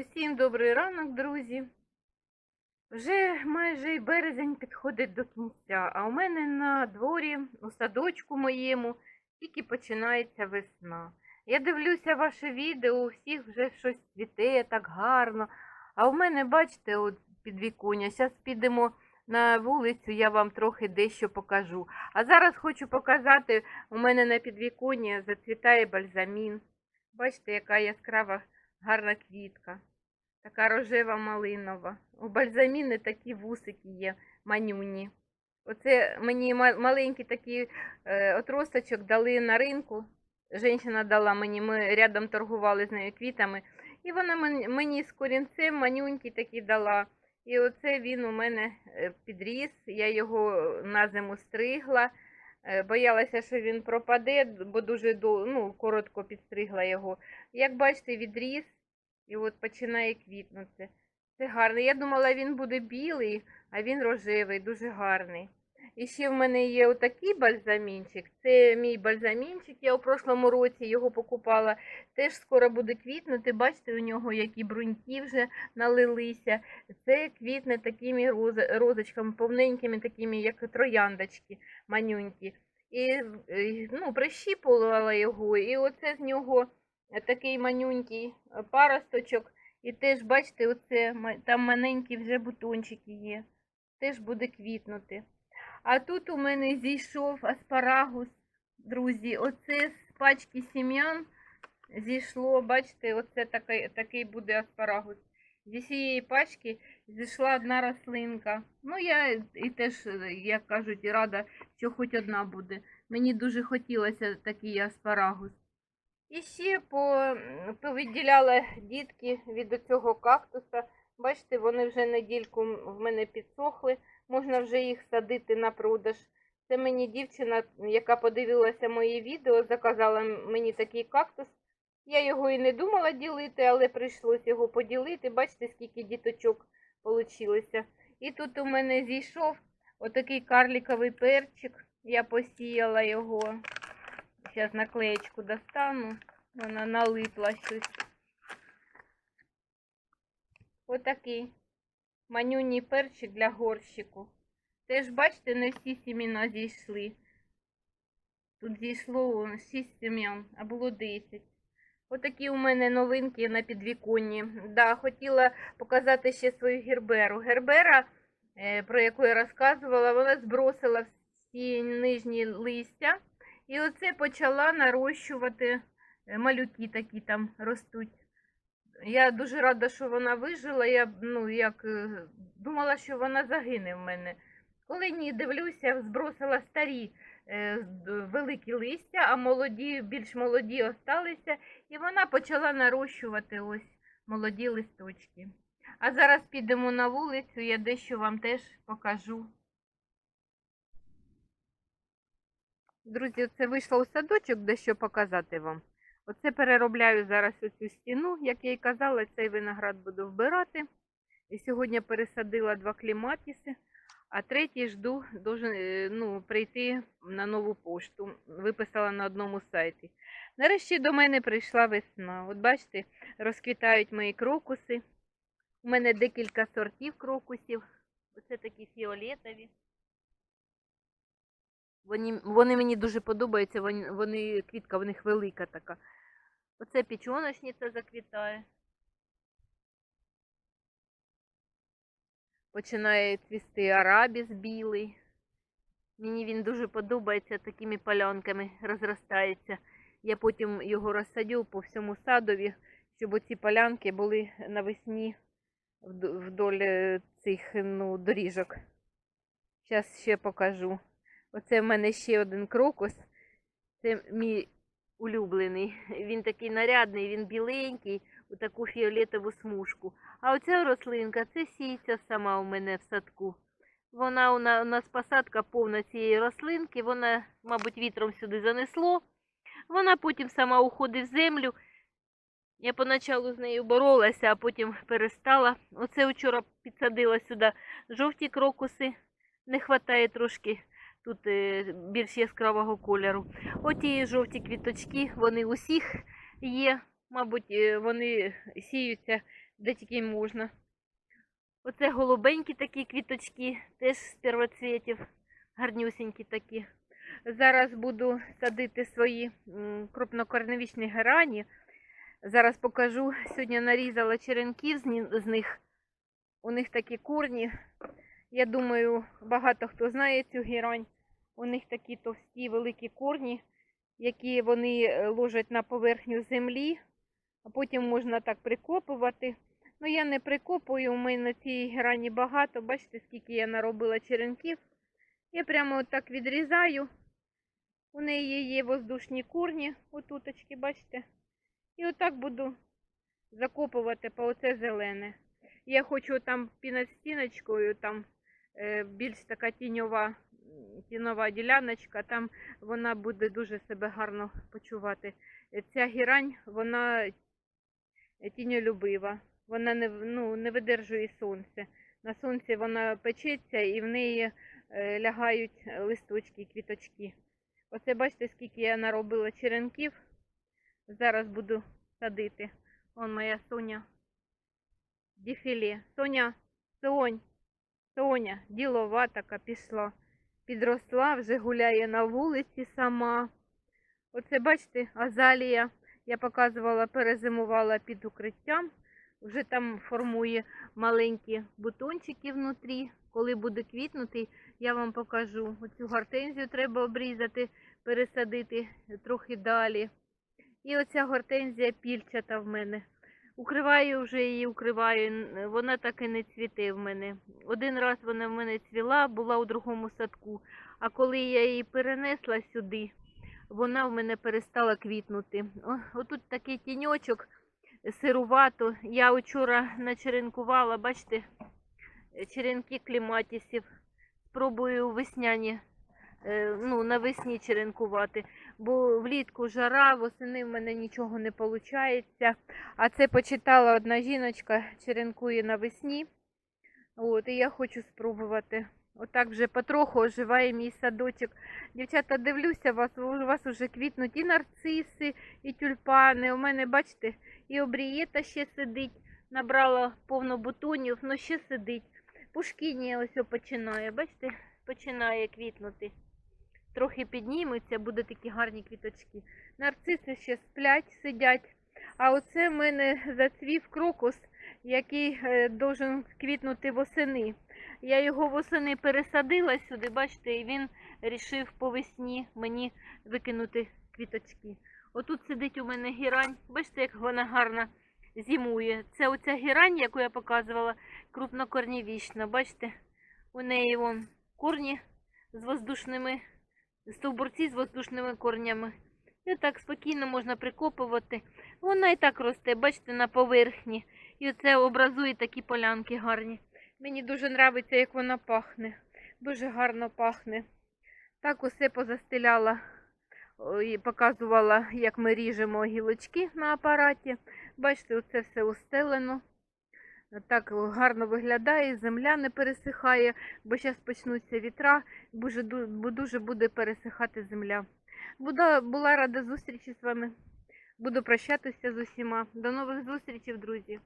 Усім добрий ранок, друзі. Вже майже й березень підходить до кінця, а у мене на дворі, у садочку моєму, тільки починається весна. Я дивлюся ваше відео, у всіх вже щось цвіте так гарно. А у мене, бачите, от підвіконня. Зараз підемо на вулицю, я вам трохи дещо покажу. А зараз хочу показати, у мене на підвіконні зацвітає бальзамін. Бачите, яка яскрава гарна квітка. Така рожева малинова. У бальзаміни такі вусики є, манюні. Оце мені маленький такий е, отросточок дали на ринку. Женщина дала мені, ми рядом торгували з нею квітами. І вона мені з корінцем манюнький такий дала. І оце він у мене е, підріс. Я його на зиму стригла. Е, Боялася, що він пропаде, бо дуже ну, коротко підстригла його. Як бачите, відріс і от починає квітнути. Це гарно. Я думала, він буде білий, а він рожевий, дуже гарний. І ще в мене є отакий бальзамінчик. Це мій бальзамінчик. Я у прошлому році його покупала. Теж скоро буде квітнути. Бачите, у нього які бруньки вже налилися. Це квітне такими роз- розочками, повненькими, такими, як трояндочки манюнькі. І ну, прищіпувала його, і оце з нього такий манюнький е, паросточок. І теж, бачите, оце, там маленькі вже бутончики є. Теж буде квітнути. А тут у мене зійшов аспарагус, друзі. Оце з пачки сім'ян зійшло, бачите, оце такий, такий буде аспарагус. Зі цієї пачки зійшла одна рослинка. Ну, я і теж, е, як кажуть, рада, що хоч одна буде. Мені дуже хотілося такий аспарагус. І ще повідділяла дітки від цього кактуса. Бачите, вони вже недільку в мене підсохли. Можна вже їх садити на продаж. Це мені дівчина, яка подивилася моє відео, заказала мені такий кактус. Я його і не думала ділити, але прийшлось його поділити. Бачите, скільки діточок получилося. І тут у мене зійшов отакий карліковий перчик. Я посіяла його. Зараз наклеєчку достану. Вона налипла щось. Отакий манюній перчик для горщику. Теж, бачите, не всі сіміна зійшли. Тут зійшло 6 сім'ян, а було 10. Отакі у мене новинки на підвіконні. Да, хотіла показати ще свою герберу. Гербера, е, про яку я розказувала, вона збросила всі нижні листя. І оце почала нарощувати е, малюки такі там ростуть. Я дуже рада, що вона вижила. Я ну, як, е, думала, що вона загине в мене. Коли ні, дивлюся, збросила старі е, великі листя, а молоді, більш молоді осталися, і вона почала нарощувати ось молоді листочки. А зараз підемо на вулицю, я дещо вам теж покажу. Друзі, це вийшла у садочок дещо показати вам. Оце переробляю зараз оцю стіну, як я й казала, цей виноград буду вбирати. І сьогодні пересадила два кліматіси, а третій жду должен, е, ну, прийти на нову пошту. Виписала на одному сайті. Нарешті до мене прийшла весна. От бачите, розквітають мої крокуси. У мене декілька сортів крокусів. Оце такі фіолетові. Вони, вони мені дуже подобаються, вони, вони, квітка в них велика така. Оце печоночниця заквітає. Починає цвісти арабіс білий. Мені він дуже подобається, такими полянками розростається. Я потім його розсадю по всьому садові, щоб оці полянки були навесні вд- вдоль е, цих ну, доріжок. Зараз ще покажу. Оце в мене ще один крокус. Це мій улюблений. Він такий нарядний, він біленький, у таку фіолетову смужку. А оця рослинка це сійця сама у мене в садку. Вона у нас посадка повна цієї рослинки, вона, мабуть, вітром сюди занесло. Вона потім сама уходить в землю. Я поначалу з нею боролася, а потім перестала. Оце вчора підсадила сюди жовті крокуси. Не вистачає трошки тут е, більш яскравого кольору. Оті жовті квіточки, вони усіх є. Мабуть, е, вони сіються де тільки можна. Оце голубенькі такі квіточки, теж з первоцвітів, гарнюсінькі такі. Зараз буду садити свої крупнокорневічні герані. Зараз покажу. Сьогодні нарізала черенків з них. У них такі корні. Я думаю, багато хто знає цю герань. У них такі товсті великі корні, які вони е, ложать на поверхню землі, а потім можна так прикопувати. Ну, я не прикопую, у мене цієї грані багато. Бачите, скільки я наробила черенків. Я прямо отак відрізаю. У неї є воздушні корні, отуточки, бачите. І отак буду закопувати по оце зелене. Я хочу там під стіночкою, там е, більш така тіньова, м, тіньова діляночка, там вона буде дуже себе гарно почувати. Ця гірань, вона тіньолюбива, вона не, ну, не видержує сонце. На сонці вона печеться і в неї е, лягають листочки і квіточки. Оце бачите, скільки я наробила черенків. Зараз буду садити. Вон моя Соня. Дефіле. Соня, Сонь, Соня, ділова така пішла. Підросла, вже гуляє на вулиці сама. Оце бачите, азалія. Я показувала, перезимувала під укриттям. Вже там формує маленькі бутончики внутрі. Коли буде квітнути, я вам покажу. Оцю гортензію треба обрізати, пересадити трохи далі. І оця гортензія пільчата в мене. Укриваю вже її, укриваю. Вона так і не цвіте в мене. Один раз вона в мене цвіла, була у другому садку. А коли я її перенесла сюди, вона в мене перестала квітнути. О, отут такий тіньочок сирувато. Я вчора начеренкувала, бачите, черенки кліматісів. Спробую весняні, ну, навесні черенкувати. Бо влітку жара, восени в мене нічого не виходить. А це почитала одна жіночка, черенкує навесні. От, і я хочу спробувати. Отак вже потроху оживає мій садочок. Дівчата, дивлюся вас, у вас вже квітнуть і нарциси, і тюльпани. У мене, бачите, і обрієта ще сидить. Набрала повно бутонів, але ще сидить. Пушкінія ось починає, бачите, починає квітнути. Трохи підніметься, буде такі гарні квіточки. Нарциси ще сплять, сидять. А оце в мене зацвів крокус, який е, должен квітнути восени. Я його восени пересадила сюди, бачите, і він рішив по весні мені викинути квіточки. Отут сидить у мене гірань. Бачите, як вона гарно зимує. Це оця гірань, яку я показувала, крупнокорнівічна. Бачите, у неї вон корні з воздушними, стовбурці з воздушними корнями. І так спокійно можна прикопувати. Вона і так росте, бачите, на поверхні. І оце образує такі полянки гарні. Мені дуже подобається, як вона пахне. Дуже гарно пахне. Так усе позастеляла і показувала, як ми ріжемо гілочки на апараті. Бачите, оце все устелено. Так гарно виглядає, земля не пересихає, бо зараз почнуться вітра, бо дуже буде пересихати земля. Буду, була рада зустрічі з вами. Буду прощатися з усіма. До нових зустрічей, друзі.